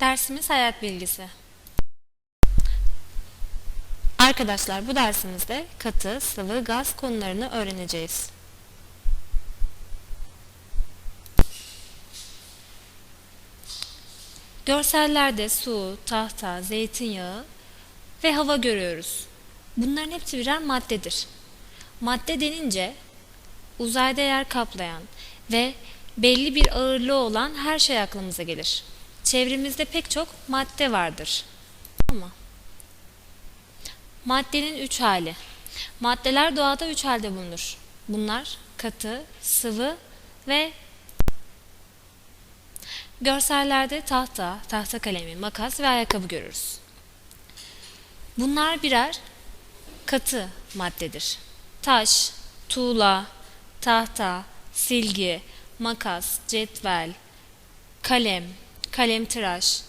Dersimiz hayat bilgisi. Arkadaşlar bu dersimizde katı, sıvı, gaz konularını öğreneceğiz. Görsellerde su, tahta, zeytinyağı ve hava görüyoruz. Bunların hepsi birer maddedir. Madde denince uzayda yer kaplayan ve belli bir ağırlığı olan her şey aklımıza gelir. Çevremizde pek çok madde vardır. Ama maddenin üç hali. Maddeler doğada üç halde bulunur. Bunlar katı, sıvı ve görsellerde tahta, tahta kalemi, makas ve ayakkabı görürüz. Bunlar birer katı maddedir. Taş, tuğla, tahta, silgi, makas, cetvel, kalem, kalemtıraş,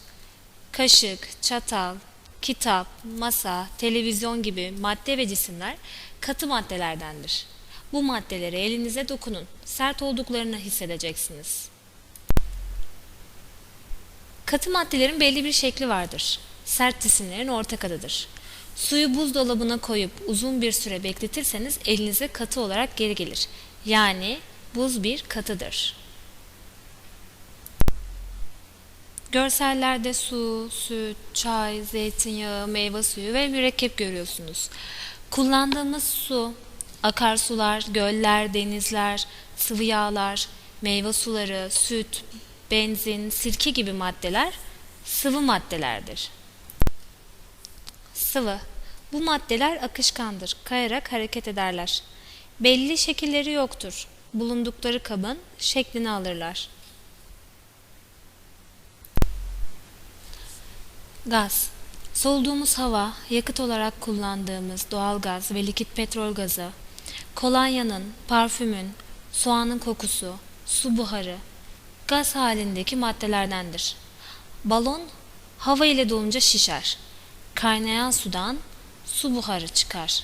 kaşık, çatal, kitap, masa, televizyon gibi madde ve cisimler katı maddelerdendir. Bu maddelere elinize dokunun. Sert olduklarını hissedeceksiniz. Katı maddelerin belli bir şekli vardır. Sert cisimlerin ortak adıdır. Suyu buzdolabına koyup uzun bir süre bekletirseniz elinize katı olarak geri gelir. Yani buz bir katıdır. Görsellerde su, süt, çay, zeytinyağı, meyve suyu ve mürekkep görüyorsunuz. Kullandığımız su, akarsular, göller, denizler, sıvı yağlar, meyve suları, süt, benzin, sirke gibi maddeler sıvı maddelerdir. Sıvı. Bu maddeler akışkandır, kayarak hareket ederler. Belli şekilleri yoktur. Bulundukları kabın şeklini alırlar. Gaz. Soluduğumuz hava, yakıt olarak kullandığımız doğal gaz ve likit petrol gazı, kolonyanın, parfümün, soğanın kokusu, su buharı, gaz halindeki maddelerdendir. Balon hava ile dolunca şişer. Kaynayan sudan su buharı çıkar.